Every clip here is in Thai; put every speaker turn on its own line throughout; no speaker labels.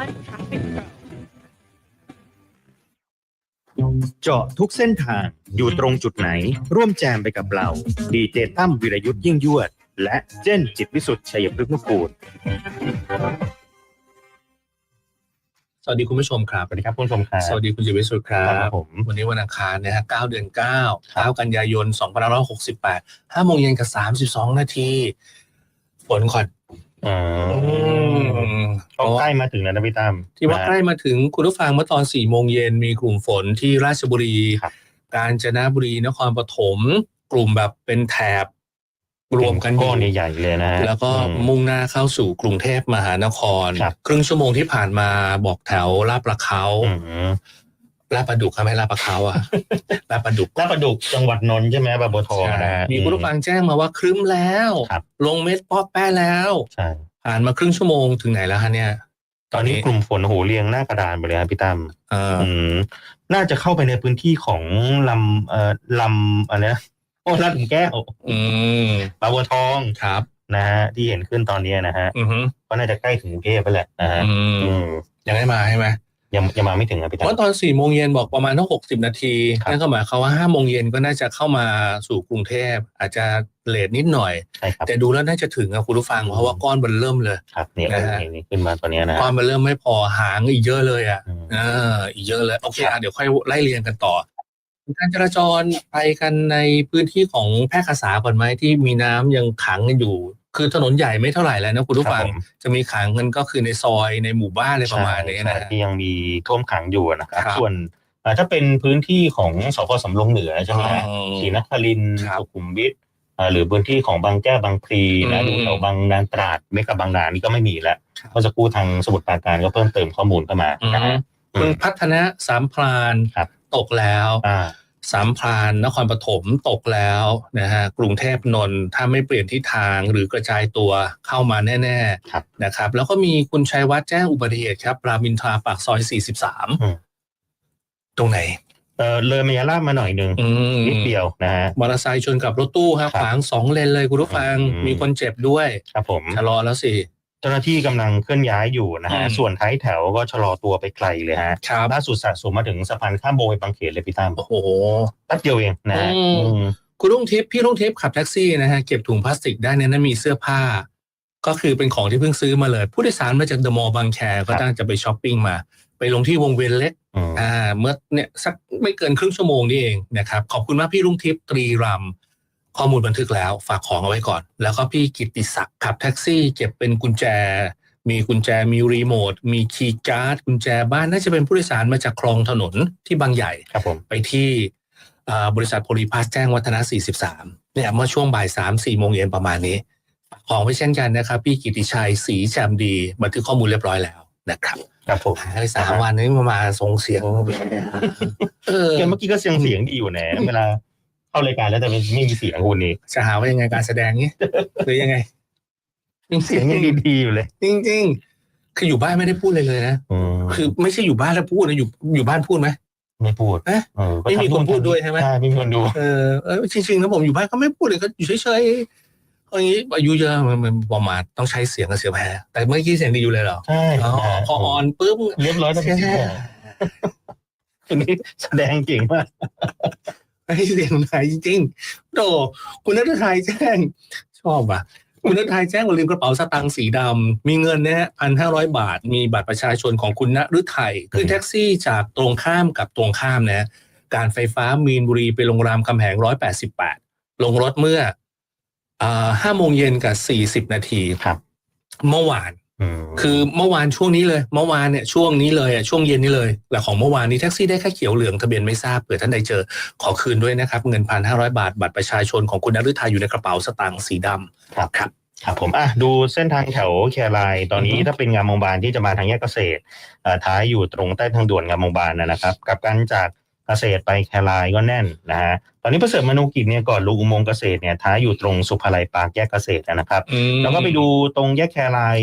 One Traffic Pro
เจาะทุกเส้นทางอยู่ตรงจุดไหน ร่วมแจมไปกับเราดีเจตั้มวิรยุทธ์ยิ่งยวด และเจนจิตวิสุทธิ์ชัยพฤกษ์นุกูล
สวัสดีคุณผู้ชมครับ
สวัสดีครับคุณผู้ชมครับ
สวัสดีคุณจิตรวิสุทธิ์ครั
ครับบผม
วันนี้วันอังคารนะฮะ9เดือน 9 9 กันยายน2568 5โมงเย็นกับ 32 นาทีฝนก่อน
อืม ก็ใกล้มาถึงแล้วนะพี่ตั้ม
ที่ว่าใกล้มาถึงคุณผู้ฟังเมื่อตอน4โมงเย็นมีกลุ่มฝนที่ราชบุรี
ครับ
กาญจนบุรีนครปฐมกลุ่มแบบเป็นแถบรวมกันอ
ก้
ยู่
อนใหญ่ๆเลยนะฮะ
แล้วก็
อืม
มุ่งหน้าเข้าสู่กรุงเทพมหานคร
ครับ
ครึ่งชั่วโมงที่ผ่านมาบอกแถวลาดประเขา
อืม
ลาดประดุกครับไม่ลาดประเขาอะลาดประดุก
ลาดประดุกจังหวัดนนท์ใช่ไหมบางบัวทองนะฮะ
มีคุณผู้ฟังแจ้งมาว่าครึ้มแล้ว
ครับ
ลงเม็ดป๊อปแป้แล้ว
ใช่
ผ่านมาครึ่งชั่วโมงถึงไหนแล้วฮะเนี่ย
ตอนนี้กลุ่มฝนโอ้โหเรียงหน้ากระดานไปเลยครับพี่ตั้ม
เออ
อืมน่าจะเข้าไปในพื้นที่ของลำเอ่อลำอะไรนะโอ้ลาดหลุมแก้ว
อืม
บางบัวทอง
ครับ
นะฮะที่เห็นขึ้นตอนนี้นะฮะ
อือฮึ
ก็น่าจะใกล้ถึงกรุงเทพไปแหละนะฮะ
อืม
อืม
ยังไม่มาใช่ไหม
ยังยังมาไม่ถึงอะพี่
เพ
ตั้ม
ราะตอนสี่โมงเย็นบอกประมาณทั้งหกสิบนาที
ครับ
นั่นก็หมายความว่าห้าโมงเย็นก็น่าจะเข้ามาสู่กรุงเทพ อาจจะเลทนิดหน่อย
ใช่ครับ
แต่ดูแล้วน่าจะถึงอะคุณผู้ฟังเพราะว่าก้อนมันเริ่มเลย
ครับเนี่ย
นะฮะ
เออนี่ขึ้นมาตอนนี้นะ
ก้อนมันเริ่มไม่พอหางอีกเยอะเลยอะ
อืม
เอออีกเยอะเลย โอเคอะเดี๋ยวค่อยไล่เรียงกันต่อ การจราจรไปกันในพื้นที่ของแพร่กษาก่อนไหมที่มีน้ำยังขังกันอยู่ คือถนนใหญ่ไม่เท่าไหร่แล้วนะคุณผู้ฟัง
ครับผม
จะมีขังกันก็คือในซอยในหมู่บ้านอะไรประมาณนี้
ใช่
นะ
ใช่
ฮะ
ที่ยังมีท่วมขังอยู่นะครับ
ครับ
ส่วนอ่าถ้าเป็นพื้นที่ของสพสำโรงเหนือใช่ไหมฮะ
อ๋อ
ศรีนครินทร์
ครับ
สุขุมวิทอ่าหรือพื้นที่ของบางแก้วบางพลีนะ
อืม
ดูแถวบางนานตราดเมกะบางนานี่ก็ไม่มีแล้ว
ครับ
เมื่อสักครู่ทางสมุทรปราการก็เพิ่มเติมข้อมูลเข้ามา
อื
นะ
ม
ฮะ
คุณพัฒนะสามพราน
ครับ
ตกแล้ว
อ่า
สามพรานนครปฐมตกแล้วนะฮะกรุงเทพนนท์ถ้าไม่เปลี่ยนทิศทางหรือกระจายตัวเข้ามาแน่
ครับ
ๆนะครับ แล้วก็มีคุณชัยวัฒน์แจ้งอุบัติเหตุครับรามอินทราปากซอย
อืม
43ตรงไหน
เออเลยมายาลาบมาหน่อยหนึ่ง
อืม
นิดเดียวนะฮะ
มอเตอร์ไซค์ชนกับรถตู้ครับ
ครับ
ขวางสองเลนเลยคุณผู้ฟัง
อืม
มีคนเจ็บด้วย
ครับผม
ชะลอแล้วสิ
เจ้าหน้าที่กำลังเคลื่อนย้ายอยู่นะฮะ
อืม
ส่วนท้ายแถวก็ชะลอตัวไปไกลเลยฮะ
ครับ
ล่าสุดสะสมมาถึงสะพานข้ามโบยบางเขนเลยพี่ตั้ม
โอ้โห
แป๊บเดียวเองนะฮะ
อืม
อืม
คุณลุงทิพย์พี่ลุงทิพย์ขับแท็กซี่นะฮะ เก็บถุงพลาสติกได้ในนั้นมีเสื้อผ้า ก็คือเป็นของที่เพิ่งซื้อมาเลย ผู้โดยสารมาจากเดอะมอลล์บางแคก็ตั้งจะไปช้อปปิ้งมา ไปลงที่วงเวียนเล็ก
อืม
อ่าเมื่อเนี่ยสักไม่เกินครึ่งชั่วโมงนี่เองนะครับขอบคุณมากพี่ลุงทิพย์ตรีรำ ข้อมูลบันทึกแล้วฝากของเอาไว้ก่อน แล้วก็พี่กิตติศักดิ์ขับแท็กซี่ เก็บเป็นกุญแจ มีกุญแจมีรีโมทมีคีย์การ์ดกุญแจบ้านน่าจะเป็นผู้โดยสารมาจากคลองถนนที่บางใหญ่
ครับผม
ไปที่อ่าบริษัทโพลีพาสแจ้งวัฒนะ 43 เนี่ยเมื่อช่วงบ่าย 3 4 โมงเย็นประมาณนี้ฝากของไว้เช่นกันนะครับ พี่กิติชัยศรีแจ่มดีบันทึกข้อมูลเรียบร้อยแล้วนะครับ
ครับผม
หายไปสามวันนี้มามาส่งเสียง เออ
เมื่อกี้ก็เสียงเสียงดีอยู่นะเวลา เข้ารายการแล้วแต่ไม่ไม่มีเสียงคุณนี่
จะหาว่ายังไงการแสดงนี้หรือยังไง
เสียงยังดีๆอยู่เลย
จริงจริงๆ คืออยู่บ้านไม่ได้พูดเลยเลยนะ
อืม
คือไม่ใช่อยู่บ้านแล้วพูดนะอยู่อยู่บ้านพูดไหม
ไม่พูด
เอ๊ะ
เออก็
ไม่มี
ทำ
คนพูดด้วยใช่ไหม
ใช่ไม่มีคนดู
เออเออจริงๆนะผมอยู่บ้านก็ไม่พูดเลยก็อยู่เฉยๆเอาอย่างนี้อายุเยอะมันมันประมาทต้องใช้เสียงกับเสียงแพ้แต่เมื่อกี้เสียงดีอยู่เลยเหรอ
ใช่
อ๋อ
นะ
พอออนปุ๊บ
เรียบร้อยแล้ว
เสียงแพ้
คนนี้แสดงเก่งมาก
ไอ้เสียงไหนจริงๆโตคุณนัทไทยแจ้ง ชอบอะ คุณนัทไทยแจ้งว่าลืมกระเป๋าสตางค์สีดำมีเงินนะฮะพันห้าร้อยบาท มีบัตรประชาชนของคุณณฤทัยขึ้นแท็กซี่จากตรงข้ามกับตรงข้ามนะ การไฟฟ้ามีนบุรีไปลงรามคำแหงร้อยแปดสิบแปดลงรถเมื่อห้าโมงเย็นกับสี่สิบนาที
ครับ
เมื่อวาน
อืม
คือเมื่อวานช่วงนี้เลย เมื่อวานเนี่ยช่วงนี้เลยอะช่วงเย็นนี้เลยแต่ของเมื่อวานนี้แท็กซี่ได้แค่เขียวเหลืองทะเบียนไม่ทราบเผื่อท่านใดเจอขอคืนด้วยนะครับ เงินพันห้าร้อยบาทบัตรประชาชนของคุณนฤทัยอยู่ในกระเป๋าสตางค์สีดำ
ครับ
ครับ
ครับผมอะดูเส้นทางแถวแครายตอนนี้
อือฮึ
ถ้าเป็นงามวงบานที่จะมาทางแยกเกษตรเอ่อท้ายอยู่ตรงใต้ทางด่วนงามวงบานนะนะครับ กับการจาก เกษตรไปแครายก็แน่นนะฮะตอนนี้ประเสริฐมนุกิจเนี่ยก่อนลงอุโมงค์เกษตรเนี่ยท้ายอยู่ตรงสุภาลัยปาร์คแยกเกษตรนะครับ แล้วก็ไปดูตรงแยกแคราย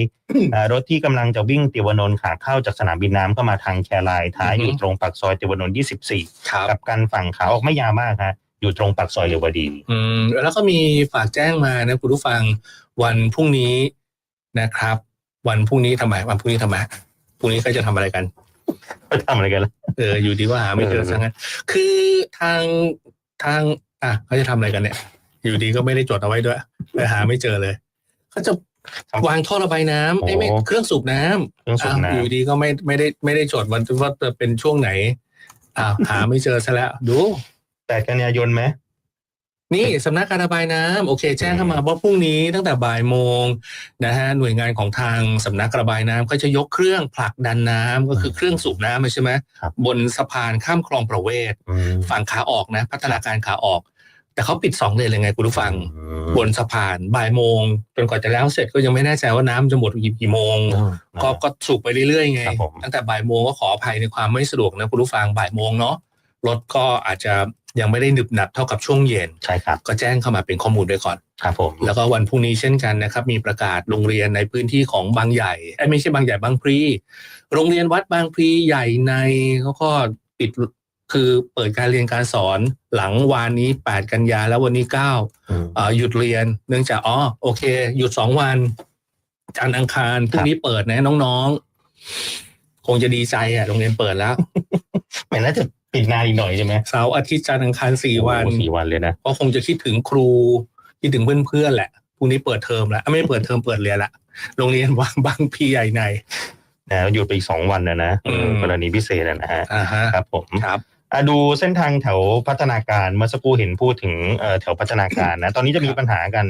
เอ่อรถที่กำลังจะวิ่งติวานนท์ขาเข้าจากสนามบินน้ำเข้ามาทางแครายท้ายอยู่ตรงปากซอยติวานนท์24
ครับ
กับกันฝั่งขาออกไม่ยาวมากฮะอยู่ตรงปากซอยเรวดี
อืมแล้วก็มีฝากแจ้งมานะคุณผู้ฟังวันพรุ่งนี้นะครับ วันพรุ่งนี้ทำไมวันพรุ่งนี้ทำไมพรุ่งนี้ก็จะทำอะไรกัน
ไปทำอะไรกันล่ะ
เอออยู่ดีว่าหาไม่เจอ
เออ
ซะงั้นคือทางทาง อะเขาจะทำอะไรกันเนี่ย อยู่ดีก็ไม่ได้จดเอาไว้ด้วยไปหาไม่เจอเลยเขาจะวางท่อระบายน้ำไอ้ยไม่เครื่องสูบน้ำ
เครื่องสูบ
อ้าว
น้
อยู่ดีก็ไม่ไม่ได้ไม่ได้จดวันว่าจะเป็นช่วงไหนอ้าวหาไม่เจอซะแล้ว ดูำ
แต่กันยายนไหม
นี่สำนักการระบายน้ำโอเค แจ้งเข้ามาว่าพรุ่งนี้ตั้งแต่บ่ายโมงนะฮะหน่วยงานของทางสำนักระบายน้ำก็จะยกเครื่องผลักดันน้ำก็คือเครื่องสูบน้ำใช่ไหม
ครับ
บนสะพานข้ามคลองประเวศ
อืม
ฝั่งขาออกนะ พัฒนาการขาออก แต่เขาปิดสองเลนเลยไงคุณผู้ฟัง
อืม
บนสะพานบ่ายโมงจนกว่าจะแล้วเสร็จก็ยังไม่แน่ใจว่าน้ำจะหมดกี่โมง
อืม
ก็ก็สูบไปเรื่อยๆไง
ครับผม
ตั้งแต่บ่ายโมงก็ขออภัยในความไม่สะดวกนะคุณผู้ฟังบ่ายโมงเนาะ รถก็อาจจะยังไม่ได้หนึบหนับเท่ากับช่วงเย็น
ใช่ครับ
ก็แจ้งเข้ามาเป็นข้อมูลด้วยก่อน
ครับผม
แล้วก็วันพรุ่งนี้เช่นกันนะครับ มีประกาศโรงเรียนในพื้นที่ของบางใหญ่เอ้ยไม่ใช่บางใหญ่บางพลีโรงเรียนวัดบางพลีใหญ่ในเขาก็ปิดคือเปิดการเรียนการสอนหลังวานนี้ 8 กันยาแล้ววันนี้9
อืม
เอ่อหยุดเรียน เนื่องจากอ๋อโอเค หยุดสองวันจันทร์อังคารพรุ่งนี้เปิดนะน้องๆ คงจะดีใจอะโรงเรียนเปิดแล้ว
ไม่น่าจะ ปิดนานอีกหน่อยใช่ไหม
เสาร์อาทิตย์จันทร์อังคารสี่วัน
โอ้สี่วันเลยนะ
ก็คงจะคิดถึงครูคิดถึงเพื่อนๆแหละพรุ่งนี้เปิดเทอมแล้วอะไม่ได้เปิดเทอมเปิดเรียนละโรงเรียนวางบางพีใหญ่ใน
นะหยุดไปอีกสองวันนะนะเออ
ม
กรณีพิเศษนะฮะ
อ่าฮะ
ครับผม
ครับ
อะดูเส้นทางแถวพัฒนาการเมื่อสักครู่เห็นพูดถึงเอ่อแถวพัฒนาการนะ ตอนนี้จะมีปัญหากัน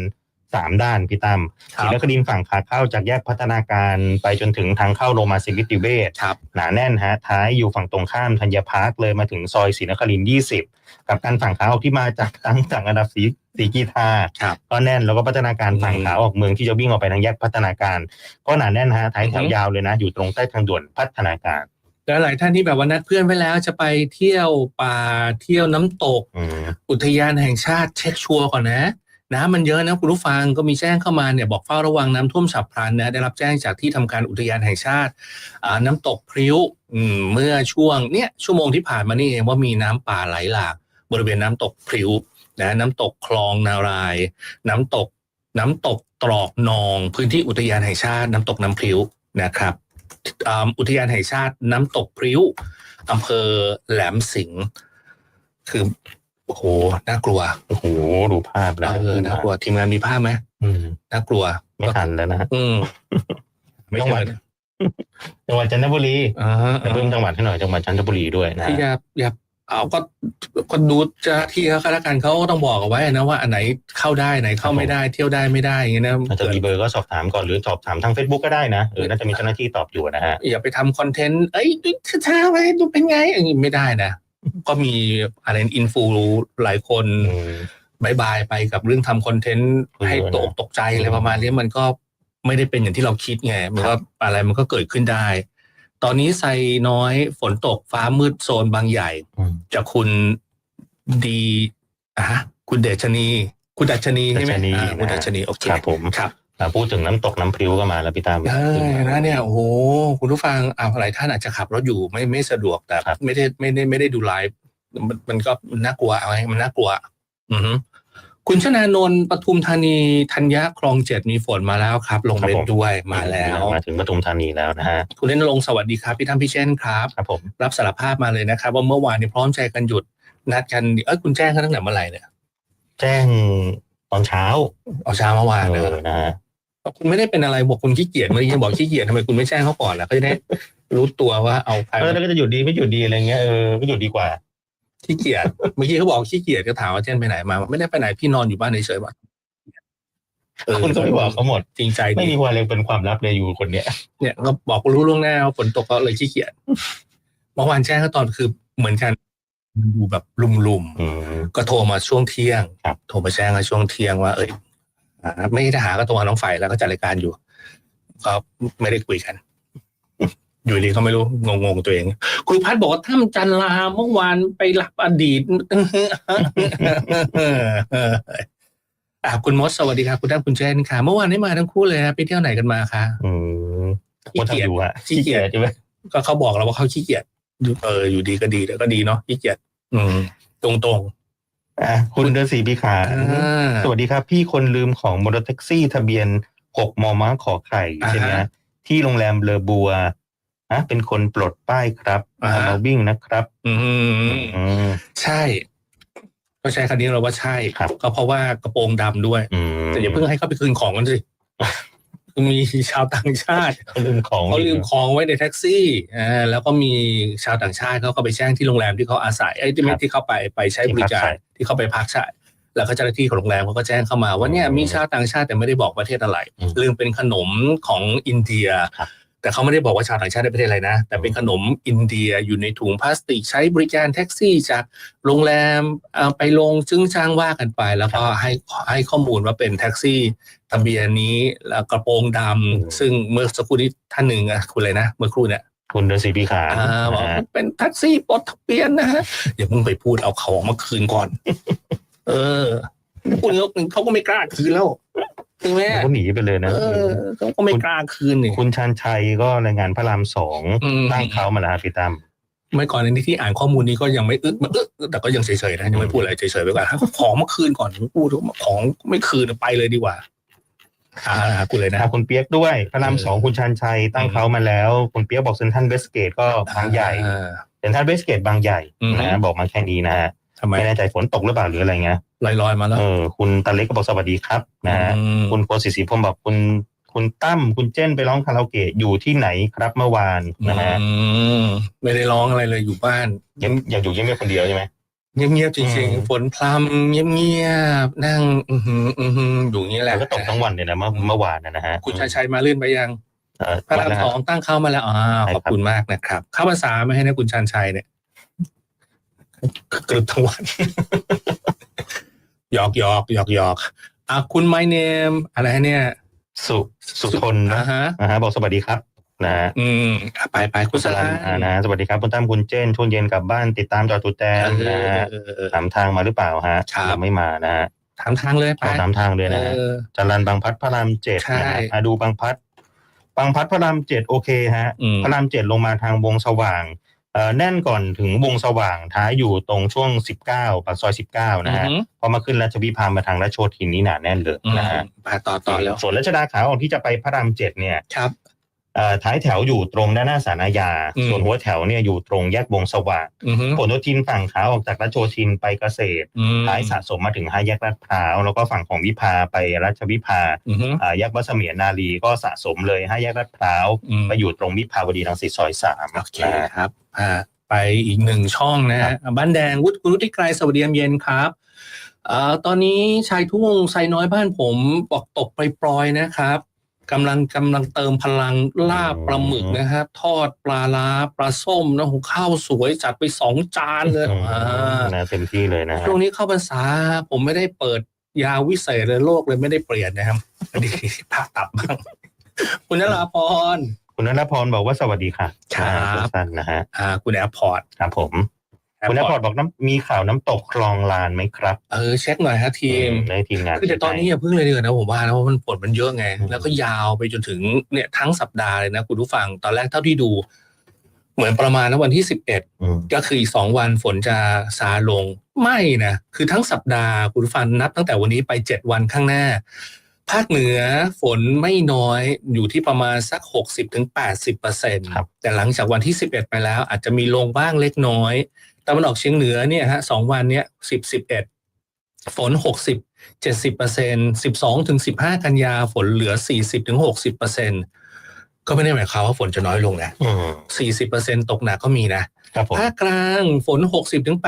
สามด้านพี่ตั้ม
ครั
ศรี
บ
นครินทร์ฝั่งขาเข้าจากแยกพัฒนาการไปจนถึงทางเข้าโรมาสิริติเวช
ครับ
หนาแน่นฮะท้ายอยู่ฝั่งตรงข้ามธัญพาร์คเลยมาถึงซอยศรีนครินทร์20กับการฝั่งขาออกที่มาจากทางจากอันดับสีสีกีทา
ครับ
ก็แน่นแล้วก็พัฒนาการฝั่งขาออกเมืองที่จะวิ่งออกไปทางแยกพัฒนาการ ก็หนาแน่นฮะท้ายแถวยาวเลยนะ อยู่ตรงใต้ทางด่วนพัฒนาการ
แล้วหลายท่านที่แบบว่านัดเพื่อนไว้แล้วจะไปเที่ยวป่าเที่ยวน้ำตก
อืม
อุทยานแห่งชาติเช็คชัวร์ก่อนนะ น้ำมันเยอะนะคุณผู้ฟังก็มีแจ้งเข้ามาเนี่ยบอกเฝ้าระวังน้ำท่วมฉับพลันนะได้รับแจ้งจากที่ทำการอุทยานแห่งชาติน้ำตกพริ้วเมื่อช่วงเนี่ยชั่วโมงที่ผ่านมานี่เองว่ามีน้ำป่าไหลหลาก บริเวณน้ำตกพริ้วนะน้ำตกคลองนาราย น้ำตกน้ำตกตรอกนอง พื้นที่อุทยานแห่งชาติ น้ำตกน้ำพริ้วนะครับอุทยานแห่งชาติน้ำตกพริ้วอำเภอแหลมสิงห์คือ โอ้โหน่ากลัว
โอ้โหดูภาพแล้ว
เออน่ากลัวทีมงานมีภาพไหม
อืม
น่ากลัว
ไม่ทันแล้วนะฮะ
อืมไม่
จังหวัด
เจอ
จังหวัดจันทบุรี
อ่า
แต่เพิ่มจังหวัดให้หน่อยจังหวัดจันทบุรีด้วยนะ
ที่อย่าอย่าเอาก็ก็ดูเจะที่เขาราชการเขาก็ต้องบอกเอาไว้นะว่าอันไหนเข้าได้ไหนเข้าไม่ได้เที่ยวได้ไม่ได้อย่างเงี้ยนะ
อาจจะมีเบอร์ก็สอบถามก่อนหรือสอบถามทาง Facebook ก็ได้นะเออน่าจะมีเจ้าหน้าที่ตอบอยู่นะฮะ
อย่าไปทำคอนเทนต์เอ้ยช้าๆไว้ดูเป็นไงอย่างงี้ไม่ได้นะ ก็มีอะไรอินฟูหลายคน
อืม
บายบายไปกับเรื่องทำคอนเทนต์
เออ
ให้ตกอกตกใจอะไรประมาณนี้มันก็ไม่ได้เป็นอย่างที่เราคิดไงมันก็อะไรมันก็เกิดขึ้นได้ ตอนนี้ไซน้อยฝนตกฟ้ามืดโซนบางใหญ่
อืม
จากคุณดีอะฮะคุณเดชนี คุณดัชนีใช่ไหม
ดัชนี
อ่าคุณ
นะ
ดัชนีโอเค
ครับผม
ครับ
อ่า พูดถึงน้ำตกน้ำพริ้วก็มาแล้วพี่ตาม
เออนะเนี่ยโอ้โหคุณผู้ฟังอ่าหลายท่านอาจจะขับรถอยู่ไม่ไม่สะดวกแต่
ครับ
ไม่ได้ไม่ได้ไม่ได้ดูไลฟ์มันมันก็น่ากลัวเอาไงมันน่ากลัว อือฮึคุณชนานนท์ปทุมธานีธัญญาคลองเจ็ดมีฝนมาแล้วครับ ลงเล่นด้วยมาแล้ว
มาถึงปทุมธานีแล้วนะฮะ
คุณเล่นลงค์สวัสดีครับ พี่ท่านพี่เช่นครับ
ครับผม
รับสารภาพมาเลยนะครับ ว่าเมื่อวานนี้พร้อมใจกันหยุดนัดกันเอ้ยคุณแจ้งเขาตั้งแต่เมื่อไหร่เนี่ย
แจ้งตอนเช้า
เอาเช้าเมื่อวาน
เอ
เน
อ
อะ
นะ ฮะ
คุณไม่ได้เป็นอะไรบอกคุณขี้เกียจเมื่อกี้บอกขี้เกียจทำไมคุณไม่แจ้งเขาก่อนล่ะก็จะได้รู้ตัวว่าเอาใคร
เออแล้วก็จะหยุดดีไม่หยุดดีอะไรเงี้ยเออไม่หยุดดีกว่า
ขี้เกียจเมื่อกี้เขาบอกขี้เกียจก็ถามว่าเช่นไปไหนมา ไม่ได้ไปไหนพี่นอนอยู่บ้านเฉยๆว่ะเออ
คุณก็ไม่บอกเขาหมด
จริงใจ
ไม่
ดี
มีวันเลยเป็นความลับเลยอยู่คนเนี้ย
เนี่ยก็บอกรู้ล่วงหน้าว่าฝนตกก็เลยขี้เกียจเมื่อวานแจ้งเขาตอนคือเหมือนกันมันดูแบบลุ่ม
อืม
ๆก็โทรมาช่วงเที่ยง
ครับ
โทรมาแจ้งมาช่วงเที่ยงว่าเอ้ยอ่า ไม่ได้หาก็โทรหาน้องฝ่ายแล้วก็จัดรายการอยู่ก็ไม่ได้คุยกัน อยู่ดีเขาไม่รู้งงๆตัวเอง คุณพัดบอกว่าถ้ำจันลาเมื่อวานไปรับอดีตอ่าคุณมดสวัสดีครับคุณท่านคุณเชนค่ะ เมื่อวานได้มาทั้งคู่เลยนะไปเที่ยวไหนกันมาคะ
อืม
ขี้
คน
เกียจ
ทำอยู่อะ
ขี้เกียจ
ใช่ไหม
ก็เขาบอกเราว่าเขาขี้เกียจเอออยู่ดีก็ดีแต่ก็ดีเนาะขี้เกียจอืม ตรงตรง
อะคุณเดือนสีพีขา
ๆอ่า
สวัสดีครับ พี่คนลืมของมอเตอร์แท็กซี่ทะเบียนหกมอม้าขอไข่ใช่ไหม
อ่าฮะ
ฮะที่โรงแรมเลอบัวนะเป็นคนปลดป้ายครับ
อ่าฮะ
เอามาวิ่งนะครับ
อืม
อืม
ใช่ก็ใช้คันนี้เราว่าใช่
ครับ
ก็เพราะว่ากระโปรงดำด้วย
อืม
แต่อย่าเพิ่งให้เขาไปคืนของกันสิ มีชาวต่างชาติ
เขาลืมของ
เขาลืมของไว้ในแท็กซี่อ่าแล้วก็มีชาวต่างชาติเขาก็ไปแจ้งที่โรงแรมที่เขาอาศัยไอ้ยที่ไม่ที่เขาไปไปใช้บริการที่เขาไปพักใช่แล้วก็เจ้าหน้าที่ของโรงแรมเขาก็แจ้งเข้ามาว่าเนี่ยมีชาวต่างชาติแต่ไม่ได้บอกประเทศอะไร ลืมเป็นขนมของอินเดีย แต่เขาไม่ได้บอกว่าชาวต่างชาติในประเทศอะไรนะ แต่เป็นขนมอินเดียอยู่ในถุงพลาสติก ใช้บริการแท็กซี่จากโรงแรมเอาไปลงจึงจ้างว่ากันไป แล้วก็ให้ให้ข้อมูลว่าเป็นแท็กซี่ทะเบียนนี้แล้วกระโปรงดำซึ่งเมื่อสักครู่นี้ท่านหนึ่งอะคุณเลยนะ เมื่อครู่เนี่ย
คุณเดนสีพีขาน
อ่าบอก
นะฮะ
เป็นแท็กซี่ปลดทะเบียนนะฮะอย่าเพิ่งไปพูดเอาของมาคืนก่อน เออพูดเขาเขาก็ไม่กล้าคืนแล้ว ใช่ไหม
เขาหนีไปเลยนะ
เออเขาก็ไม่กล้าคืนนี่
คุณชันชัยก็รายงานพระรามสอง
อืม
ตั้งเขามาแล้วพี่ตั้ม
เมื่อก่อนในที่อ่านข้อมูลนี้ก็ยังไม่อึดมันอึดแต่ก็ยังเฉยๆนะยังไม่พูดอะไรเฉยๆไปก่อนให้ของมาคืนก่อนพูดของไม่คืนไปเลยดีกว่าอ่ากูเลยนะ
อะคุณเปียกด้วยพระรามสองคุณชันชัยตั้งเขามาแล้วคุณเปียกบอกเซนทรันเวสเกตก็บางใหญ่
อ่า
เซนทรันเวสเกตบางใหญ่
อืม
นะบอกมาแค่นี้นะฮะ
ทำไม
ไม่แน่ใจฝนตกหรือเปล่าหรืออะไรเงี้ย
ลอยๆมาแล้ว
เออคุณตาเล็กก็บอกสวัสดีครับนะฮะ
อืม
คุณโพสิศิพรมบอกคุณคุณตั้มคุณเจนไปร้องคาราโอเกะอยู่ที่ไหนครับเมื่อวานนะฮะ
อืมไม่ได้ร้องอะไรเลยอยู่บ้าน
ยังอยากอยู่เงียบๆคนเดียวใช่ไหม
เงียบๆจริง
อืม
ๆฝนพรำเงียบๆนั่งอือหืออือหืออยู่อย่างนี้แหละ
แล้วก็ตกทั้งวันเลยนะเมื่อเมื่อวานนะนะฮะ
คุณชัยชัยมาลื่นไปยัง
เออ
พระราม
แล้ว
ส
ฮะ
องตั้งเข้ามาแล้วอ่า
ใช่
ข
ครับ
อบคุณมากนะครับ เข้าภาษาไม่ให้นะคุณชันชัยเนี่ย กรึบทั้งวันหยอกหยอกหยอกหยอกอะคุณไมเนมอะไรฮะเนี่ย
สุสุทนนะ
อ่าฮะ
นะฮะบอกสวัสดีครับนะฮะ
อืมอะไปไปคุณสลา
อ่านะสวัสดีครับคุณตั้มคุณเจนช่วงเย็นกลับบ้านติดตามจอตูแตนนะฮะ
เออเออเออ
ถามทางมาหรือเปล่าฮะ
ครับ
ยังไม่มานะฮะ
ถามทางเลยไป
ขอถามทางเลยนะฮะ
เออ
จรันบางพลัดพระรามเจ็ด
ใช่
นะฮะอะดูบางพลัดบางพลัดพระรามเจ็ดโอเคฮะ
อืม
พระรามเจ็ดลงมาทางวงสว่างเอ่อ แน่นก่อนถึงวงสว่างท้ายอยู่ตรงช่วงสิบเก้าปากซอยสิบเก้านะฮะ
อือหือ
พอมาขึ้นราชวิภามาทางราชโชทินนี่หนาแน่นเลย
อืม
นะฮะ
ไปต่อต่อแล้ว
ส่วนรัชดาขาออกที่จะไปพระรามเจ็ดเนี่ย
ครับ
เอ่อ ท้ายแถวอยู่ตรงด้านหน้าสารอาญา
อืม
ส่วนหัวแถวเนี่ยอยู่ตรงแยกวงสว่าง
อือหือ
ผลโยธินฝั่งขาออกจากราชโชทินไปเกษตร
อืม
ท้ายสะสมมาถึงห้าแยกลาดพร้าวแล้วก็ฝั่งของวิภาไปรัชวิภา
อือหือ
อ่าแยกวัดเสมียนนารีก็สะสมเลยห้าแยกลาดพร้าว
อืม
ไปอยู่ตรงวิภาวดีรังสิตซอยสาม
โอเค
นะฮะ
ครับอ่าไปอีกหนึ่งช่องนะฮะบ้านแดงวุฒิคุณวุฒิไกรสวัสดียามเย็นครับเอ่อตอนนี้ชายทุ่งไซน้อยบ้านผมบอกตกปล่อยๆนะครับ กำลังกำลังเติมพลังลาบปลาหมึกนะครับ ทอดปลาล้าปลาส้มนะหูข้าวสวยจัดไปสองจานเลย
อืม
อ่า
นะเต็มที่เลยนะฮะ
ช่วงนี้เข้าพรรษาผมไม่ได้เปิดยาวิเศษเลยโลกเลยไม่ได้เปลี่ยนนะครับพอดีภาคตับบ้าง คุณนราพร
คุณนรพรบอกว่าสวัสดีค่ะ
ครับ
อ่าสั้นๆนะฮะ
อ่าคุณแอร์พอร์ต
ครับผม คุณนรพรบอกน้ำมีข่าวน้ำตกคลองลานไหมครับ
เออเช็คหน่อยฮะทีม
ในทีมงาน
คือแต่ตอนนี้อย่าเพิ่งเลยดีกว่านะผมว่านะเพราะมันฝนมันเยอะไง
อืม
แล้วก็ยาวไปจนถึงเนี่ยทั้งสัปดาห์เลยนะคุณผู้ฟังตอนแรกเท่าที่ดู เหมือนประมาณนะวันที่สิบเอ็ด
อืม
ก็คืออีกสองวันฝนจะซาลงไม่นะคือทั้งสัปดาห์คุณผู้ฟังนับตั้งแต่วันนี้ไปเจ็ดวันข้างหน้า ภาคเหนือฝนไม่น้อยอยู่ที่ประมาณสักหกสิบถึงแปดสิบเปอร์เซ็นต์
ครับ
แต่หลังจากวันที่สิบเอ็ดไปแล้ว อาจจะมีลงบ้างเล็กน้อย ตะวันออกเฉียงเหนือเนี่ยฮะสองวันเนี้ยสิบสิบเอ็ดฝนหกสิบเจ็ดสิบเปอร์เซ็นสิบสองถึงสิบห้ากันยาฝนเหลือสี่สิบถึงหกสิบเปอร์เซ็นก็ไม่ได้หมายความว่าฝนจะน้อยลงนะ
อืม
สี่สิบเปอร์เซ็นตกหนักก็มีนะ
ครับผม
ภาคกลางฝน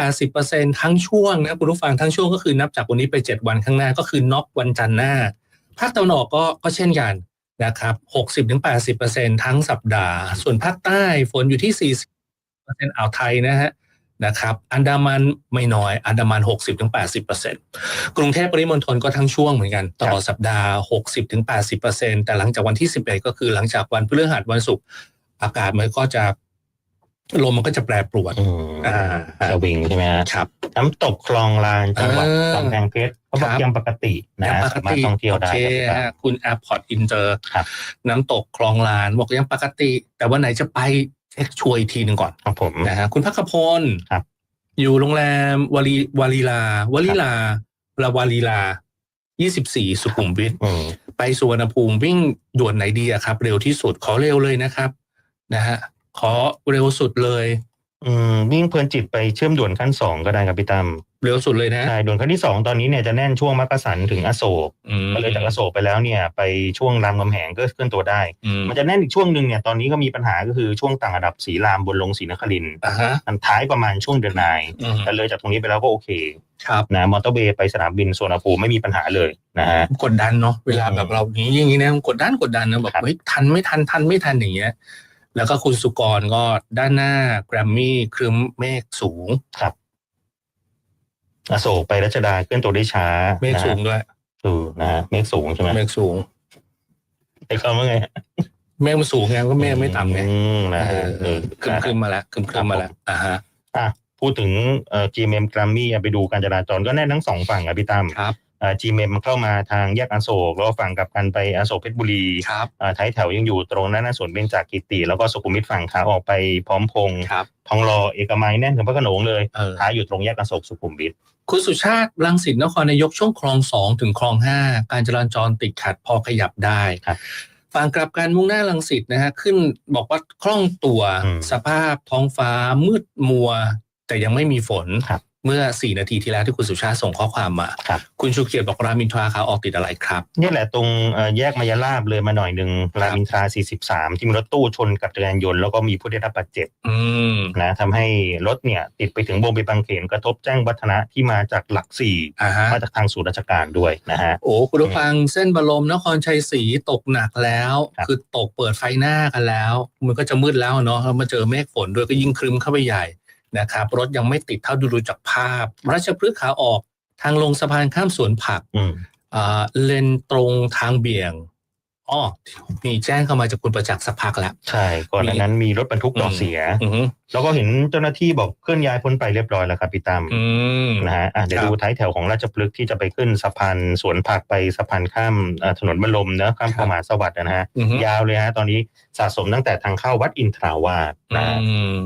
60-80%ทั้งช่วงนะคุณผู้ฟังทั้งช่วงก็คือนับจากวันนี้ไป7วันข้างหน้าก็คือน็อกวันจันทร์หน้า ภาคตะวันออกก็ก็เช่นกันนะครับ60-80%ทั้งสัปดาห์ ส่วนภาคใต้ฝนอยู่ที่40%อ่าวไทยนะฮะ นะครับ อันดามันไม่น้อย อันดามัน 60-80%กรุงเทพปริมณฑลก็ทั้งช่วงเหมือนกันตลอดสัปดาห์ 60-80%แต่หลังจากวันที่ 11 ก็คือหลังจากวันพฤหัสวันศุกร์อากาศมันก็จะลมมันก็จะแปรปรวน
อืม
อ่า
สวิงใช่ไหมฮะ
ครับ
น้ำตกคลองลานจังหวัด
เออกำ
แพงเพชรเขาบอก
ครับ
ยังปกตินะ
ยังปก
สามารถ
ติ
ท่องเที่ยวได้
โอเค
ครับ
ฮะคุณ Airport Inter
ครับ
น้ำตกคลองลานบอกยังปกติ แต่วันไหนจะไป เช็คช่วยอีกทีหนึ่งก่อน
ครับผม
นะฮะคุณพักขพล
ครับ
อยู่โรงแรมวาลีวาลีลาวาลีลาลาวาลีลา24สุขุมวิท
อืม
ไปสุวรรณภูมิวิ่งด่วนไหนดีอะครับ เร็วที่สุดขอเร็วเลยนะครับ นะฮะขอเร็วสุดเลย
อืมวิ่งเพลินจิตไปเชื่อมด่วนขั้นสองก็ได้ครับพี่ตั้ม
เร็วสุดเลยนะ
ใช่ด่วนขั้นที่สองตอนนี้เนี่ยจะแน่นช่วงมักกะสันถึงอโศก
อืม
ก็เลยจากอโศกไปแล้วเนี่ย ไปช่วงรามคำแหงก็เคลื่อนตัวได้
อืม
มันจะแน่นอีกช่วงหนึ่งเนี่ยตอนนี้ก็มีปัญหาก็คือช่วงต่างระดับสีรามบนลงศรีนครินทร์
อ่าฮะ
อันท้ายประมาณช่วงเดือนนาย
อืม
แต่เลยจากตรงนี้ไปแล้วก็โอเค
ครับ
นะมอเตอร์เวย์ไปสนามบินสวนภูมิไม่มีปัญหาเลยนะฮะ
กดดันเนาะเวลาแบบเรานี้อย่างนี้นะกดดันกดดันนะแบบ
ครับ
เฮ้ยทันไม่ทันทันไม่ทันอย่างเงี้ย แล้วก็คุณสุกรก็ด้านหน้าแกรมมี่ครึ้มเมฆสูง
ครับอโศกไปรัชดาเคลื่อนตัวได้ช้า
เมฆสูง
นะฮะ
ด้วย
สูงนะฮะเมฆสูงใช่ไหม
เมฆสูง
ไอ้คำว่าไง
เมฆมันสูงไงก็เมฆไม่ต่ำไง
อืมนะ
เอ
ฮะ
อ
เออ
ครึ้ม
นะ
ครึ้มมาแล้วครึ้มครึ้มมาแล้วอ่าฮะ
อะพูดถึงเอ่อ GMM กรัมมี่ไปดูการจราจรก็แน่นทั้งสองฝั่งอะพี่ตั้ม
ครับ
เอ่อ GMM เข้ามาทางแยกอโศกแล้วก็ฝั่งกลับกันไปอโศกเพชรบุรี
ครับ
เอ่อท้ายแถวยังอยู่ตรงหนั้นสวนเบญจกิติ แล้วก็สุขุมวิทฝั่งขาออกไปพร้อมพงษ์
ครับ
ทองหล่อเอกมัยแน่นถึงพระโขนงเลย
เออ
ท้ายอยู่ตรงแยกอโศกสุขุมวิท
คุณสุชาติรังสิตนครนายกช่วงคลองสองถึงคลองห้าการจราจรติดขัดพอขยับได้
ครับ
ฝั่งกลับการมุ่งหน้ารังสิตนะฮะขึ้นบอกว่าคล่องตัว
อืม
สภาพท้องฟ้ามืดมัว แต่ยังไม่มีฝน
ครับ
เมื่อสี่นาทีที่แล้วที่คุณสุชาติส่งข้อความมา
ครับ
คุณชูเกียรติบอกรามอินทราขาออกติดอะไรครับ
นี่แหละตรงเอ่อแยกมายาลาบเลยมาหน่อยหนึ่งรามอินทรา 43 ที่มีรถตู้ชนกับจักรยานยนต์แล้วก็มีผู้ได้รับบาดเจ็บ
อืม
นะทำให้รถเนี่ยติดไปถึงวงเวียนบางเขนกระทบแจ้งวัฒนะที่มาจากหลักสี่
อ่าฮะ
มาจากทางศูนย์ราชการด้วยนะฮะ
โอ้คุณผู้ฟังเส้นบรมนครชัยศรีตกหนักแล้ว
ครับ
คือตกเปิดไฟหน้ากันแล้ว มันก็จะมืดแล้วเนาะแล้วมาเจอเมฆฝนด้วยก็ยิ่งครึ้มเข้าไปใหญ่ นะครับรถยังไม่ติดเท่าดูดูจากภาพราชพฤกษ์ขาออกทางลงสะพานข้ามสวนผัก
อืม
อ่าเลนตรงทางเบี่ยงอ๋อมีแจ้งเข้ามาจากคุณประจักษ์สักพักแล้ว
ใช่ก่อนหน้านั้นมีรถบรรทุกต่อ
อืม
เสีย
อือฮึ
แล้วก็เห็นเจ้าหน้าที่บอกเคลื่อนย้ายพ้นไปเรียบร้อยแล้วครับพี่ตั้ม
อืม
นะฮะอะเดี๋ยว
ครับ
ดูท้ายแถวของราชพฤกษ์ที่จะไปขึ้นสะพานสวนผักไปสะพานข้ามเอ่อถนนบรมเนอะข้าม
ครับ
ประมาสวัสดิ์นะฮะ
อือฮึ
ยาวเลยฮะตอนนี้สะสมตั้งแต่ทางเข้าวัดอินทราวาสนะฮะ
อืม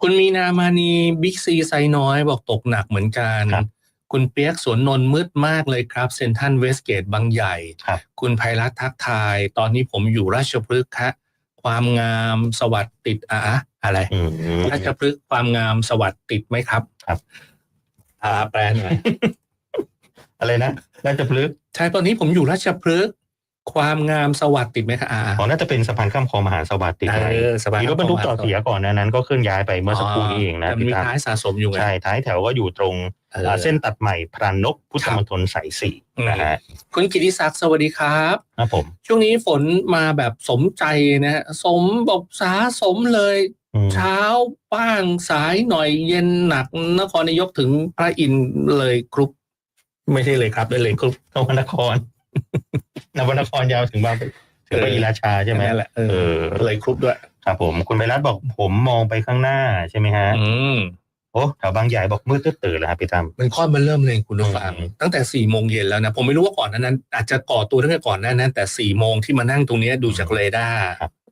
คุณมีนามานีบิ๊กซีไซน้อยบอกตกหนักเหมือนกัน
ครับ
คุณเปียกสวนนนท์มืดมากเลยครับเซนทันเวสเกตบางใหญ่
ครับ
คุณไพรัตน์ทักทาย ตอนนี้ผมอยู่ราชพฤกษ์ฮะความงามสวัสดิ์ติดอะอะอะไร
อืม
ราชพฤกษ์ความงามสวัสดิ์ติดไหมครับ
ครับ
อ่าแปลหน่อย
อะไรนะราชพฤกษ์
ใช่ตอนนี้ผมอยู่ราชพฤกษ์ ความงามสวัสดิ์ติดไหมครับอ่า
อ๋อน่าจะเป็นสะพานข้ามคลองมหาสวัสดิ์ติด
เอ
ไว้
อสบาย
มีรถบรรทุกต่อเสียก่อนหนานั้น ก็เคลื่อนย้ายไปเมื่อสักครู่นี้เองนะ
แต่มัน
พี่
มี
ตั้ม
ท้ายสะสมอยู่ไง
ใช่ท้ายแถวก็อยู่ตรง
ออ
อ่าเส้นตัดใหม่พรานนกพุทธ
ครับ
มณฑลสายสี่
อืม
นะฮะ
คุณกิติศักดิ์สวัสดีครับ
ครับผม
ช่วงนี้ฝนมาแบบสมใจนะฮะสมบอกสาสมเลย
อืม
เช้าบ้างสายหน่อยเย็นหนักนครนายกถึงพระอินทร์เลยกรุ๊ปไม่ใช่เลยครับได้เลยกรุ๊ป
นวนคร นวนครยาวถึงบางถึงไป
เออ
อีราชาใช่ไหม
นั่นแหละเอ
เอ
อ
อ
เลยกรุ๊ปด้วย
ครับผม คุณไปรัตน์บอกผมมองไปข้างหน้าใช่ไหมฮะ
อืม
โอ้แถวบางใหญ่บอกมืดตื้อตื่นแล้วครับพี่ตั้ม
มันข้อมันเริ่มเลยคุณผู้ฟัง
อืม
ตั้งแต่สี่โมงเย็นแล้วนะ ผมไม่รู้ว่าก่อนหนานั้น อาจจะก่อตัวตั้งแต่ก่อนหน้านั้น แต่สี่โมงที่มานั่งตรงเนี้ยดูจากเรดาร์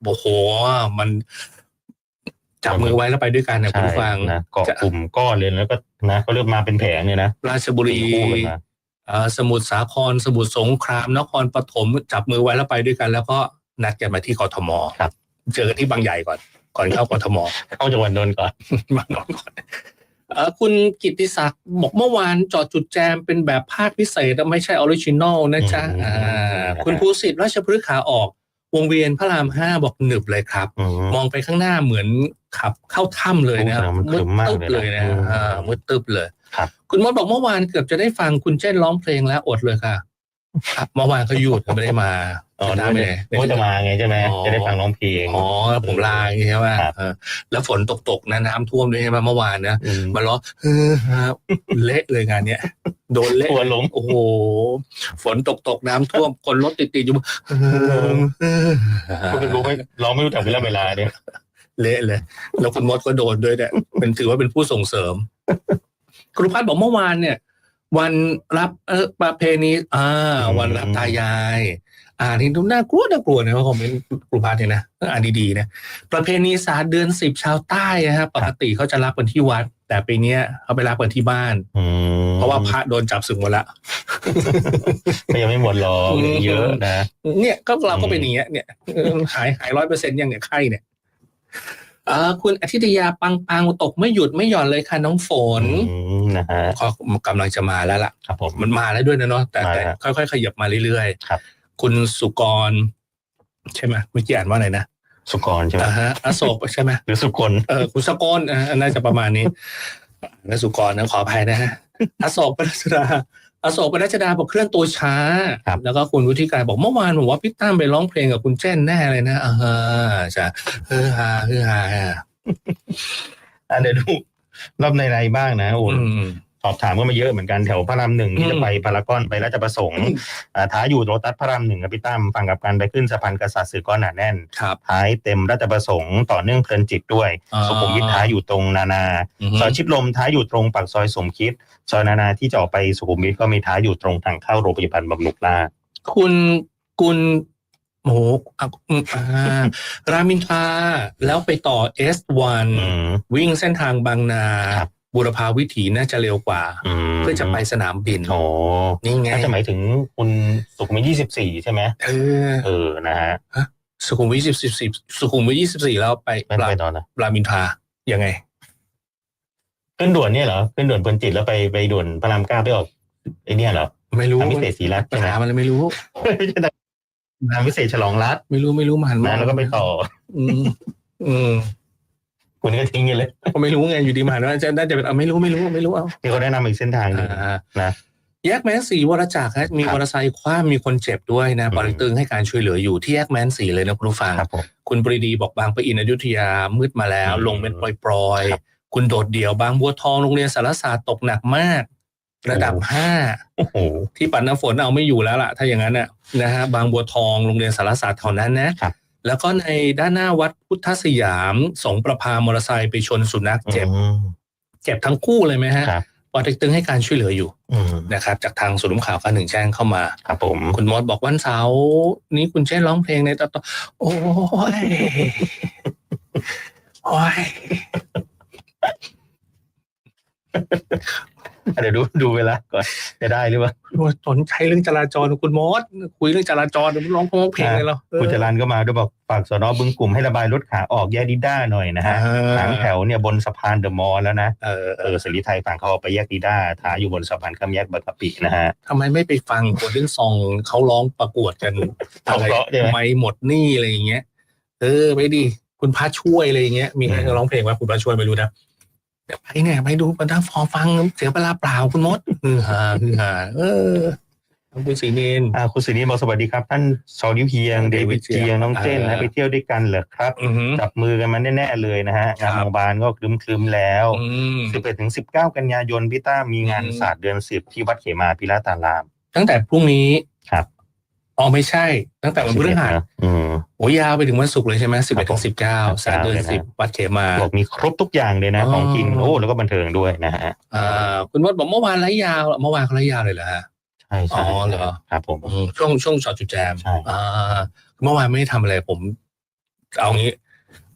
โอ้โหมันจับมือไว้แล้วไปด้วยกันนะคุณผู้ฟัง
นะเกาะ
จะ
กลุ่มก้อนเลยแล้วก็นะเขาเริ่มมาเป็นแผงเนี่ยนะ
ราชบุรี
เป็นคู่กันมา
เอ่อสมุทรสาคร สมุทรสงครามนครปฐมจับมือไว้แล้วไปด้วยกัน แล้วก็นัดกันมาที่กทม
ครับ
เจอกันที่บางใหญ่ก่อน ก่อนเข้ากทม
เข้าจังหวัดนนท์ก่อน
บางนนท์ก่อนเอ่อคุณกิตติศักดิ์บอกเมื่อวานจอดจุดแจมเป็นแบบภาคพิเศษไม่ใช่ออริจินอลนะจ๊ะ
อืม
อ่าคุณภูสิทธิ์ราชพฤกษ์ขาออก วงเวียนพระรามห้าบอกหนึบเลยครับ
อืม
มองไปข้างหน้าเหมือนขับเข้าถ้ำเลยนะ
โอ้แสดงว่ามันครึ้มมาก
ตึ๊บ
เลยนะ
เลยนะ
อืม
อ่ามืดตึ๊บเลย
ครับ
คุณมดบอกเมื่อวานเกือบจะได้ฟังคุณเจ้นร้องเพลงแล้วอดเลยค่ะ ครับเมื่อวานเขาหยุดเขาไม่ได้มา
อ๋อ
ไม่
นึ
ได้
ก
ไม่
ว่า
ได้
จะมาไงใช่ไหม
อ๋อ
จะได้ฟังร้องเพลง
อ๋อผมลาอย่างงี้ใช่ไหม
ครับ
เออแล้วฝนตกตกๆนะน้ำท่วมด้วยใช่ไหมเมื่อวานนะ
อืม
มาล้อเออฮะเละเลยงานเนี้ยโดนเละ
ทัวร์ลง
โอ้โหฝนตกตกๆน้ำท่วมคนรถติดติดๆอยู่เออเออ
คุณรู้ไหมเราไม่รู้จักเวลาเวลาเนี่ย
เละเลยแล้วคุณมดก็โดนด้วยเนี่ยเป็นถือว่าเป็นผู้ส่งเสริม ครูพัฒน์บอกเมื่อวานเนี่ย วันรับเออประเพณีอ่า วันรับตายาย อ่านที่ดูน่ากลัวน่ากลัวนะว่าคอมเมนต์ครูพัฒน์เนี่ยนะต้องอ่านดีๆนะประเพณีศาสตร์เดือนสิบชาวใต้นะครับปกติเขาจะรับกันที่วัด แต่ปีเนี้ยเขาไปรับกันที่บ้าน
อืม
เพราะว่าพระโดนจับสึกหมดละ
ก็ยังไม่หมดหรอก
อืม
เยอะนะ
เนี่ยก็เราก็
อืม
เป็นอย่างเงี้ยเนี่ยเออหายหายร้อยเปอร์เซ็นต์ยังเนี่ยไข้เนี่ย เออคุณอาทิตยาปังปังตกไม่หยุดไม่หย่อนเลยค่ะน้องฝน
อืมนะฮะ
ก็กำลังจะมาแล้วล่ะ
ครับผม
มันมาแล้วด้วยนะเนาะแต่
มา
แต่
แล้ว
ค่อยๆ ขยับมาเรื่อย
ครับ
ๆคุณสุกร ใช่ไหมเมื่อกี้อ่านว่าอะไรนะ
สุกรใช่ไหม
อ่าฮะอโศกใช่ไหม
หรือสุกล
เออคุณสกลอ่าน่าจะประมาณนี้นสุกรนะขออภัยนะฮะอโศกปรัชดา อโศกปรัชดาบอกเคลื่อนตัวช้า แล้วก็คุณวุฒิการบอกเมื่อวานผมว่าพี่ตั้มไปร้องเพลงกับคุณเจนแน่เลยนะอ่าฮะจะเฮือฮาเฮือฮา
อะเดี๋ยวดูรอบในไรบ้างนะโอ้
อืม
สอบถามก็มาเยอะเหมือนกันแถวพระรามหนึ่งที่จะไปพารากอนไปราชประสงค์อ่าท้ายอยู่โรตัสพระรามหนึ่งกับพี่ตั้มฝั่งกับการไปขึ้นสะพานกษัตริย์สื่อก็หนาแน่น
ครับ
ท้ายเต็มราชประสงค์ต่อเนื่องเพลินจิตด้วย
อ่า
สุขุมวิทท้ายอยู่ตรงนานา
อืม
ซอยชิดลมท้ายอยู่ตรงปากซอยสมคิดซอยนานาที่จะออกไปสุขุมวิทก็มีท้ายอยู่ตรงทางเข้าโรงพยาบาลบำรุงราษฎร์
คุณคุณโอ้โหอะอืมอ่ารามอินทราแล้วไปต่อ S1
อืม
วิ่งเส้นทางบางนา
ครั บ
บุรพาวิถีน่าจะเร็วกว่า
อืม
เพื่อจะไปสนามบิน
โอ้
นี่ไง
น่าจะหมายถึงคุณสุขุมวิทยี่สิบสี่ใช่ไหม
เออ
เออนะฮะ
สุขุมวิทยี่สิบสี่สุขุมวิทยี่สิบสี่แล้วไป
ไม่ได้ไปตอนนะ
รามอินทรายังไง
ขึ้นด่วนเนี่ยเหรอขึ้นด่วนเพลินจิตแล้วไปไปด่วนพระรามเก้าไปออกไอเนี่ยเหรอ
ไม่รู้
ทางพิเศษศรีรัตน์
ปัญ
ใช่ไหม
หามันเลยไม่รู้
ไม่ใช่ทางพิเศษฉลองรัฐ
ไม่รู้ไม่รู้มัน
นะแล้วก็ไปต่อ
อืมอืม
คุณก็ทิ้งกันเลย
ก็ไม่รู้ไงอยู่ดีมาว่าจะน่าจะเป็นเอาไม่รู้ไม่รู้ไม่รู้เอา
ที่เขาแนะนำอีกเส้นทางหนึ่ง
อ่า
นะ
แยกแมนสีวรจักรฮะมี
ครับ
มอเตอร์ไซค์คว้ามีคนเจ็บด้วยนะ
อืม
ปอริตึงให้การช่วยเหลืออยู่ที่แยกแมนสีเลยนะคุณผู้ฟัง
ครับผม
คุณปรีดีบอกบางปะอินอยุธยามืดมาแล้ว
อืม
ลงเป็นปลอย
ครับ
ๆ คุณโดดเดี่ยวบางบัวทองโรงเรียนสารศาสตร์ตกหนักมาก ระดับ
โอ้
ห้า
โอ้โห
ที่ปัดน้ำฝนเอาไม่อยู่แล้วล่ะ ถ้าอย่างนั้นน่ะนะฮะบางบัวทองโรงเรียนสารศาสตร์แถวนั้นนะครับ แล้วก็ในด้านหน้าวัดพุทธสยามสงประพามอเตอร์ไซค์ไปชนสุนัขเจ็บ
อืม
เจ็บทั้งคู่เลยไหมฮะ
ครับ
ปอเต็กตึงให้การช่วยเหลืออยู่
อืม
นะครับ จากทางศูนย์ข่าวการหนึ่งแจ้งเข้ามา
ครับผม
คุณมดบอกวันเสาร์นี้คุณเช่นร้องเพลงในตอนโอ้ยโอ้ย
เดี๋ยวดูดูเวลาก่อนจะได้หรือเปล่า
สนใจเรื่องจราจรคุณมดคุยเรื่องจราจรเดี๋ยวร้องเพลงเลยเหรอ
คุณจรันก็มาด้วยบอกฝากสนบึงกลุ่มให้ระบายรถขาออกแยกดิด้าหน่อยนะฮะหางแถวเนี่ยบนสะพานเดอะมอลล์แล้วนะ
เออ
เออสรีไทยฝั่งเขาออกไปแยกดิด้าท้ายอยู่บนสะพานข้ามแยกบางกะปินะฮะ
ทำไมไม่ไปฟังคนเรื่องซองเขาร้องประกวดกัน
เอาเพราะใช่ไหม
ไม่หมดหนี่อะไรอย่างเงี้ยเออไปดิคุณพระช่วยอะไรอย่างเงี้ยมีใคร
อืม
ร้องเพลงไหมคุณพระช่วยไม่รู้นะ เดี๋ยวไปเนี่ยไปดูกันทั้งฟอฟังเสียเวลาเปล่าคุณมดฮือฮาฮือฮาเออคุณศรีเนน
อ่าคุณสินีบอกสวัสดีครับ ท่านชอนิ้วเฮียงเดวิดเจียงน้องเจน
เออ
นะไปเที่ยวด้วยกันเหรอครับ
อือหือ
จับมือกันมาแน่ๆเลยนะฮะ
ครั
งา
บ
นโรงพยาบาลก็คลึมๆแล้ว
อืม
11ถึง19กันยายนพี่ต้ามีงาน
อืม
ศาสตร์เดือนสิบที่วัดเขมาพิราตาราม
ตั้งแต่พรุ่งนี้
ครับ
อ๋อไม่ใช่ ตั้งแต่วันพฤหัส
นะอืม
โอ้ยยาวไปถึงวันศุกร์เลยใช่ไหมสิบ
ครั
เอ็
บ
ดถึงสิบเก้า
ผม
สามเดือน
เลยนะ
สิบวัดเขมา
บอกมีครบทุกอย่างเลยนะ
อ๋อ
ของกินโอ้แล้วก็บันเทิงด้วยนะฮะ
อ่าคุณมดบอกเมื่อวานไร้ยาวเมื่อวานเขาไร้ยาวเลยเหรอฮะ
ใช่ใช่
อ๋อเหรอ
ครับผม
อืมช่วงช่วงช็อตจุดแจม
ใช่
อ่าเมื่อวานไม่ได้ทำอะไรผม เอางี้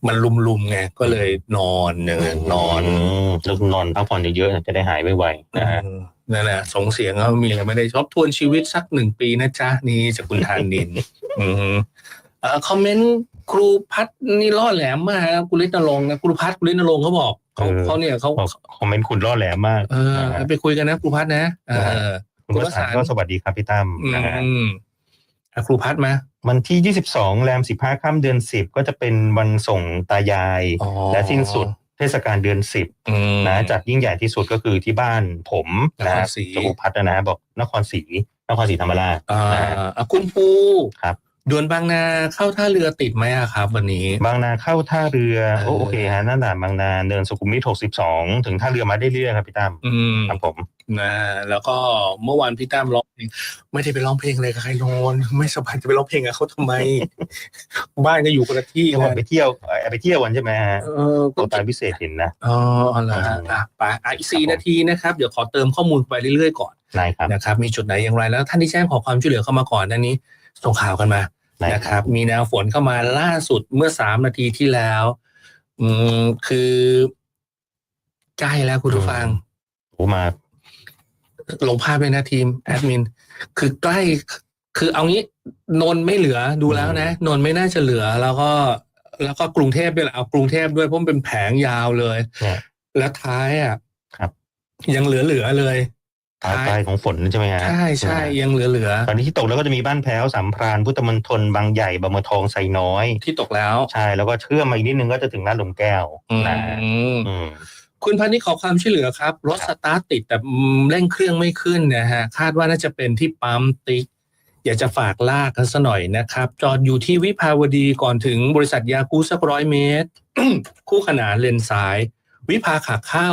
มันลุมๆไงก็เลยนอนเนินนอน
มแล้วนอนพักผ่อนเยอะๆจะได้หายไวๆนะฮะ
เออนั่นแหละส่งเสียงเขามีอะไรไม่ได้ชอบทวนชีวิตสักหนึ่งปีนะจ๊ะนี่จากคุณทานนินอืมเอ่อ คอมเมนต์ครูพัฒน์นี่ล่อแหลมมากครับคุณฤทธิ์นรงค์นะครูพัฒน์คุณฤทธิ์นรงค์เขาบอกเขา
เออ
เขาเนี่ยเขา
บอกคอมเมนต์คุณล่อแหลมมาก
เออ
นะฮะ
ไปคุยกันนะครูพัฒน์นะเออ
คุณประสานก็สวัสดีครับพี่ตั้ม
อื
นะฮะ
มอะครูพัฒน์มา
วันที่ 22 แรม 15ค่ำเดือน 10 ก็จะเป็นวันส่งตายาย
อ๋อ
และสิ้นสุดเทศกาลเดือน
อืม
10นะจัดยิ่งใหญ่ที่สุดก็คือที่บ้านผมนะ
นครศรี
จกุพัฒน์นะบอกนครศรีนครศรีธรรมราช
อ่า
นะฮะ
อะคุณปู
ครับ
ด่วนบางนาเข้าท่าเรือติดไหมอะครับ วันนี้
บางนาเข้าท่าเรือ
เออ
โอโอเคฮะหน้าด่านบางนาเดินสุขุมวิท62ถึงท่าเรือมาได้เรื่อยๆครับพี่ตั้ม
อืม
ครับผม
นะแล้วก็เมื่อวานพี่ตั้มร้องเพลงไม่ได้ไปร้องเพลงเลยกับใครนอนไม่สบายจะไปร้องเพลงกับเขาทำไม บ้านก็อยู่คนละที่
ที่บอก
นะ
ไปเที่ยวเอ่อไปเที่ยววันใช่ไหมฮะ
เออ
โครงการพิเศษเห็นนะ
อ๋อเอาละฮะอะไปอะอีกสี่นาทีนะครับ เดี๋ยวขอเติมข้อมูลไปเรื่อยๆก่อน
นายครับ
นะครับ มีจุดไหนอย่างไรแล้ว ท่านที่แจ้งขอความช่วยเหลือเข้ามาก่อนนั้นนี้ส่งข่าวกันมา
นาย
นะครับ มีแนวฝนเข้ามาล่าสุดเมื่อสามนาทีที่แล้ว อืมคือใกล้แล้วคุณผู้ฟัง
โอ้มา
ลงภาพเลยนะทีมแอดมิน คือใกล้คือเอางี้นนท์ไม่เหลือดูแล้วนะ นนท์ไม่น่าจะเหลือ แล้วก็ แล้วก็กรุงเทพด้วยแหละเอากรุงเทพด้วยเพราะมันเป็นแผงยาวเลย
เนี่ย
แล้วท้ายอะ
ครับ
ยังเหลือๆเลย
ท้ายปลายของฝนใช่ไหมฮะ
ใช่ใช่ยังเหลือ
ตอนนี้ที่ตกแล้วก็จะมีบ้านแพ้วสามพราน พุทธมณฑลบางใหญ่บางบัวทองไซน้อย
ๆที่ตกแล้ว
ใช่แล้วก็เชื่อมมาอีกนิดนึงก็จะถึงลาดหลุมแก้ว
อื
นะ
ม
อืม
คุณพันนี่ขอความช่วยเหลือครับ รถ
ครั
ส
บ
ตาร์ทติดแต่อืมเร่งเครื่องไม่ขึ้นนะฮะคาดว่าน่าจะเป็นที่ปั๊มติ๊กอยากจะฝากลากกันสัหน่อยนะครับ จอดอยู่ที่วิภาวดีก่อนถึงบริษัทยาคูสักร้อยเมตร คู่ขนานเลนซ้าย วิภาขาเข้า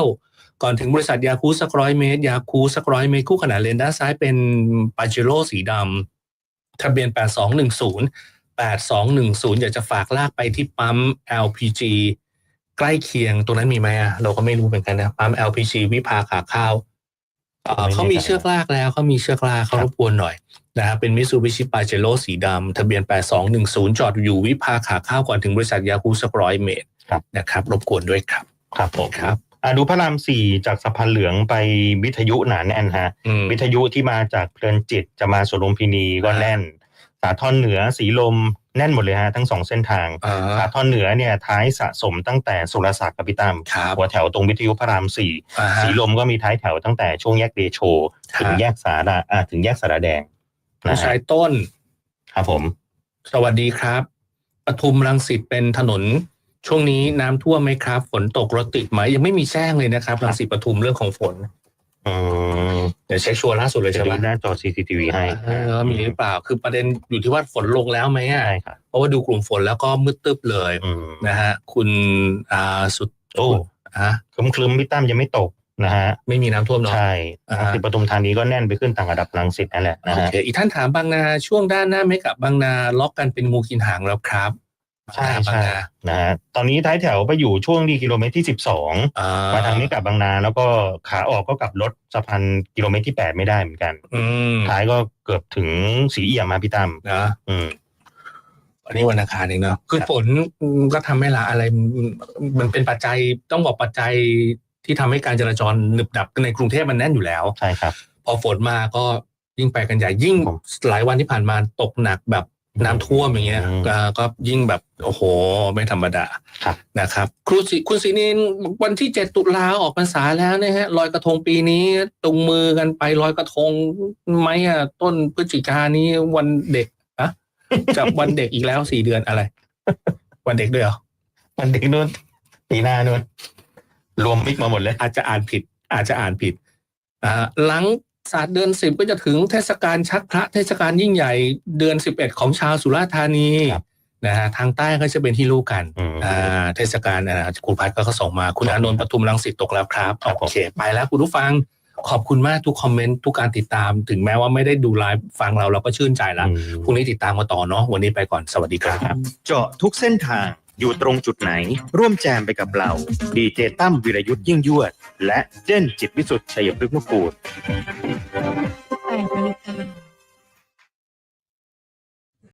ก่อนถึงบริษัทยาคูสักร้อยเมตร ยาคูสักร้อยเมตร คู่ขนานเลนด้านซ้ายเป็นปาเจโร่สีดำทะเบียน 8210 8210 อยากจะฝากลากไปที่ปั๊ม LPG ใกล้เคียงตรงนั้นมีไหมอะเราก็ไม่รู้เหมือนกันนะปั๊ม LPG วิภาขาเข้าเอ่อ
ไม่แน่ใจ
เขามีเชือกลากแล้วเขามีเชือกลากเขา
ครั
ร
บ
บกวนหน่อยนะครับเป็นมิ t ซูบิชิปาเจโร่สีดำทะเบียน 8210 จอดอยู่วิภาขาเข้าก่อนถึงบริษัทยาคูสักร้อยเมตร
ครับ
นะครับ รบกวนด้วยครับ
ครับผม
ครับ
อะดูพระรามสี่จากสะพานเหลืองไปวิทยุหนาแน่นฮะ
อืม
วิทยุที่มาจากเพลินจิตจะมาสวนลุมพินีก็แน่น สาทรเหนือสีลมแน่นหมดเลยฮะทั้งสองเส้นทาง
อ่า
สาทรเหนือเนี่ยท้ายสะสมตั้งแต่สุรศักดิ์กับพิตาม
ครับ
หัวแถวตรงวิทยุพระรามสี่
อ่าฮะ
สีลมก็มีท้ายแถวตั้งแต่ช่วงแยกเดโช
ครับ
ถึงแยกสาราอ่าถึงแยกสาราแดง
ผู้
นะ
ชา
ฮะ
ยต้น
ครับผม
สวัสดีครับ ปทุมรังสิตเป็นถนน ช่วงนี้น้ำท่วมไหมครับ ฝนตกรถติดไหมยังไม่มีแจ้งเลยนะครับรังสิตปทุมเรื่องของฝน
อืม
เดี๋ยวเช็คชัวร์ล่าสุดเลย
จะ
ใช่ไห
ดู
ม
หน้าจอ CCTV ให้
เออมีหรือเปล่า คือประเด็นอยู่ที่ว่าฝนลงแล้วไหมอะ
ใช่ครับ
เพราะว่าดูกลุ่มฝนแล้วก็มืดตึ๊บเลย
อืม
นะฮะ คุณอ่าสุด
โอ้
ฮะ
คลึ้มคลึ้มๆพี่ตั้มยังไม่ตกนะฮะ
ไม่มีน้ำท่วมเนาะ
ใช่
อ่า
รังสิตปทุมธานีก็แน่นไปขึ้นต่างระดับรังสิตนั่นแหละนะ
โอ
ฮะ
เคอีกท่านถามบางนาช่วงด้านหน้าไม่กับบางนาล็อกกันเป็นงูกินหางแล้วครับ
ใช่
บาง
ใช่
นา
นะฮะตอนนี้ท้ายแถวไปอยู่ช่วงที่กิโลเมตรที่สิบสอง
อ่า
มาทางนี้กลับบางนา แล้วก็ขาออกก็กลับรถสะพานกิโลเมตรที่แปดไม่ได้เหมือนกัน
อืม
ท้ายก็เกือบถึงสีเอี่ยมมาพี่ตั้ม
นะ
อืม
อันนี้วันอังคารเองเนาะคือ
ครับ
ฝนก็ทำให้ละอะไร มันเป็นปัจจัยต้องบอกปัจจัยที่ทำให้การจราจรหนึบหนับในกรุงเทพมันแน่นอยู่แล้ว
ใช่ครับ
พอฝนมาก็ยิ่งไปกันใหญ่ยิ่ง
ผม
หลายวันที่ผ่านมาตกหนักแบบ น้ำท่วมอย่างเงี้ย
อืม
ก็ก็ยิ่งแบบโอ้โห ไม่ธรรมดา
ครับ
นะครับครูศิคุณศรีนินวันที่เจ็ดตุลาออกพรรษาแล้วนะฮะลอยกระทงปีนี้ตุงมือกันไปลอยกระทงไหมอะต้นพฤศจิกายนนี้วันเด็กอะจะวันเด็กอีกแล้วสี่เดือนอะไร วันเด็กด้วยเหรอ
มันเด็กนู่นปีหน้านู่นรวมมิกมาหมดเลย
อาจจะอ่านผิด อาจจะอ่านผิดอ่าหลัง ศาสตร์เดือนสิบก็จะถึงเทศกาลชักพระเทศกาลยิ่งใหญ่เดือนสิบเอ็ดของชาวสุราษฎร์ธานี
ครับ
นะฮะทางใต้ก็จะเป็นที่รู้กัน
อืม
อ่าเทศกาลอ่าคุณพัดก็ส่งมาคุณอานนท์ปทุมรังสิตตกแล้วครับ
ครับผม
โอเคไปแล้วคุณผู้ฟังขอบคุณมากทุกคอมเมนต์ทุกการติดตาม ถึงแม้ว่าไม่ได้ดูไลฟ์ฟังเราเราก็ชื่นใจแล้ว
อืม
พรุ่งนี้ติดตามมาต่อเนาะวันนี้ไปก่อนสวัสดีครับ
เจาะทุกเส้นทาง อยู่ตรงจุดไหน ร่วมแจมไปกับเรา ดีเจตั้มวิรยุทธ์ยิ่งยวด และเด่นจิตวิสุทธิ์ชัยพฤกษ์มุกูล
แปดนาฬิกา